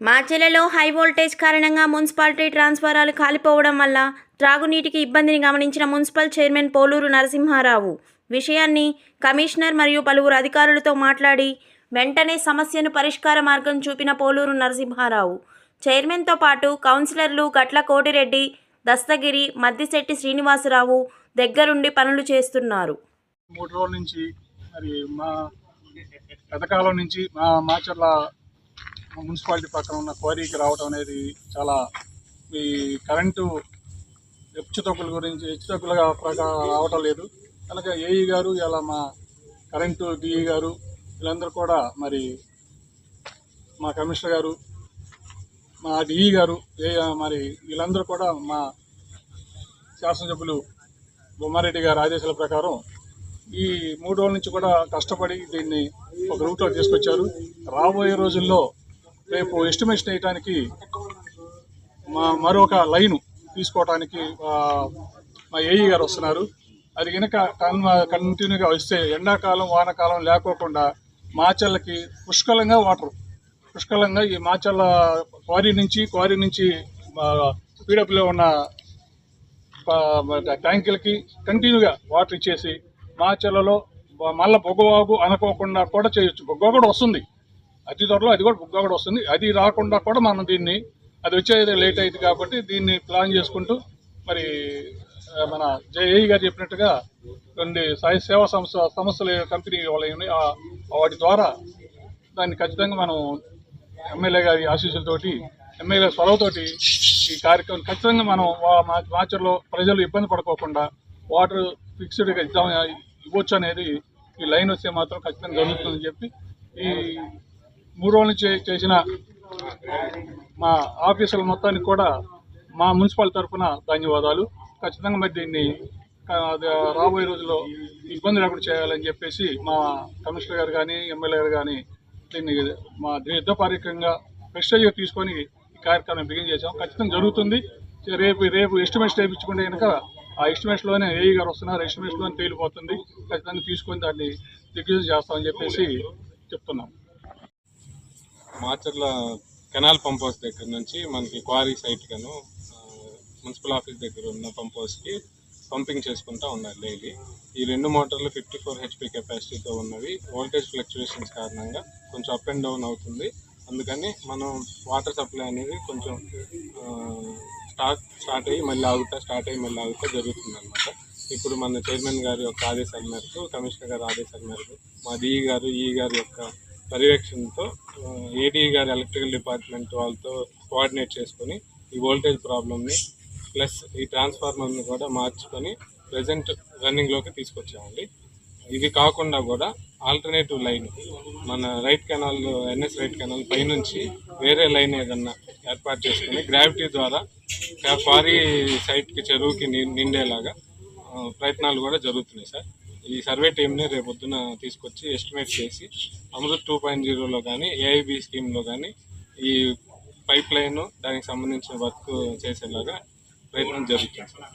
మార్చెలలో high voltage కారణంగా municipality ట్రాన్స్ఫారాలు కాలిపోవడం వల్ల త్రాగునీటికి ఇబ్బందిని గమనించిన మున్సిపల్ చైర్మన్ పోలూరు నరసింహారావు. విషయాన్ని కమిషనర్ మరియు పలువురు అధికారులతో మాట్లాడి వెంటనే సమస్యను పరిష్కార మార్గం చూపిన పోలూరు నరసింహారావు. చైర్మన్తో పాటు కౌన్సిలర్లు గట్ల కోటిరెడ్డి దస్తగిరి మద్దిశెట్టి శ్రీనివాసరావు దగ్గరుండి పనులు చేస్తున్నారు. మూడు రోజుల నుంచి మరి మా గతకాలం నుంచి మా మాచర్ల మున్సిపాలిటీ పక్కన ఉన్న క్వారీకి రావడం అనేది చాలా ఈ కరెంటు హెచ్చుతగ్గుల గురించి హెచ్చుతగ్గులుగా ప్రకారం రావటం లేదు. కనుక ఏఈ గారు ఇలా మా కరెంటు డిఈ గారు వీళ్ళందరూ కూడా మరి మా కమిషనర్ గారు మా డిఈ గారు ఏ మరి వీళ్ళందరూ కూడా మా శాసనసభ్యులు బొమ్మారెడ్డి గారి ఆదేశాల ప్రకారం ఈ మూడు రోజుల నుంచి కూడా కష్టపడి దీన్ని ఒక రూట్లో తీసుకొచ్చారు. రాబోయే రోజుల్లో రేపు ఎస్టిమేషన్ వేయడానికి మా మరొక లైను తీసుకోవడానికి మా ఏఈ గారు వస్తున్నారు. అది కనుక కంటిన్యూగా వస్తే ఎండాకాలం వానాకాలం లేకోకుండా మాచళ్ళకి పుష్కలంగా వాటర్ పుష్కలంగా ఈ మాచళ్ళ క్వారీ నుంచి క్వారీ నుంచి పీడప్లో ఉన్న ట్యాంకులకి కంటిన్యూగా వాటర్ ఇచ్చేసి మాచళ్ళలో మళ్ళీ బొగ్గవాగు అనుకోకుండా కూడా చేయొచ్చు. బొగ్గ కూడా వస్తుంది. అతి త్వరలో అది కూడా బొగ్గ కూడా వస్తుంది. అది రాకుండా కూడా మనం దీన్ని అది వచ్చేది లేట్ అయింది కాబట్టి దీన్ని ప్లాన్ చేసుకుంటూ మరి మన జేఈ గారు చెప్పినట్టుగా కొన్ని సాయి సేవా సంస్థ సంస్థల కంపెనీ వాళ్ళు ఉన్నాయి వాటి ద్వారా దాన్ని ఖచ్చితంగా మనం ఎమ్మెల్యే గారి ఆశీస్సులతోటి ఎమ్మెల్యే స్వరవతోటి ఈ కార్యక్రమం ఖచ్చితంగా మనం వా- మా మాచర్లో ప్రజలు ఇబ్బంది పడుకోకుండా వాటర్ ఫిక్స్డ్గా ఇద్దాం ఇవ్వచ్చు అనేది ఈ లైన్ వస్తే మాత్రం ఖచ్చితంగా జరుగుతుందని చెప్పి ఈ మూడు రోజుల నుంచి చేసిన మా ఆఫీసుల మొత్తానికి కూడా మా మున్సిపల్ తరఫున ధన్యవాదాలు. ఖచ్చితంగా మరి దీన్ని రాబోయే రోజుల్లో ఇబ్బంది లేకుండా చేయాలని చెప్పేసి మా కమిషనర్ గారు కానీ ఎమ్మెల్యే గారు కానీ దీన్ని మా యుద్ధపారికంగా ఫ్రెష్గా తీసుకొని ఈ కార్యక్రమం బిగిన్ చేసాం ఖచ్చితంగా జరుగుతుంది. రేపు రేపు ఎస్టిమేట్స్ చేయించుకుంటే కనుక ఆ ఎస్టిమేట్స్లోనే ఏఈ గారు వస్తున్నారు. ఎస్టిమేట్స్లోనే తేలిపోతుంది. ఖచ్చితంగా తీసుకొని దాన్ని దిగ్విజయం చేస్తామని చెప్పేసి చెప్తున్నాం. మాచర్ల కెనాల్ పంప్ హౌస్ దగ్గర నుంచి మనకి క్వారీ సైట్ గాను మున్సిపల్ ఆఫీస్ దగ్గర ఉన్న పంప్ హౌస్కి పంపింగ్ చేసుకుంటా ఉన్నారు డైలీ. ఈ రెండు మోటార్లు ఫిఫ్టీ ఫోర్ హెచ్పి కెపాసిటీతో ఉన్నవి. వోల్టేజ్ ఫ్లక్చువేషన్స్ కారణంగా కొంచెం అప్ అండ్ డౌన్ అవుతుంది. అందుకని మనం వాటర్ సప్లై అనేది కొంచెం స్టార్ట్ స్టార్ట్ అయ్యి మళ్ళీ ఆగుతా స్టార్ట్ అయ్యి మళ్ళీ ఆగుతా జరుగుతుంది అనమాట ఇప్పుడు మన చైర్మన్ గారి యొక్క ఆదేశాల మేరకు కమిషనర్ గారి ఆదేశాల మేరకు మా డిఈ గారు ఈ గారి యొక్క పర్యవేక్షణతో ఏడీ గారి ఎలక్ట్రికల్ డిపార్ట్మెంట్ వాళ్ళతో కోఆర్డినేట్ చేసుకొని ఈ వోల్టేజ్ ప్రాబ్లమ్ని ప్లస్ ఈ ట్రాన్స్ఫార్మర్ని కూడా మార్చుకొని ప్రజెంట్ రన్నింగ్లోకి తీసుకొచ్చామండి. ఇది కాకుండా కూడా ఆల్టర్నేటివ్ లైన్ మన right canal NS right canal పైనుంచి వేరే లైన్ ఏదన్నా ఏర్పాటు చేసుకుని గ్రావిటీ ద్వారా క్వారీ సైట్కి చెరువుకి నిండేలాగా ప్రయత్నాలు కూడా జరుగుతున్నాయి సార్. ఈ సర్వే టీంని రేపు పొద్దున తీసుకొచ్చి ఎస్టిమేట్ చేసి అమృత్ టూ పాయింట్ జీరోలో కానీ ఏఐబి స్కీమ్లో కానీ ఈ పైప్ లైన్ దానికి సంబంధించిన వర్క్ చేసేలాగా ప్రయత్నం జరుగుతుంది. సార్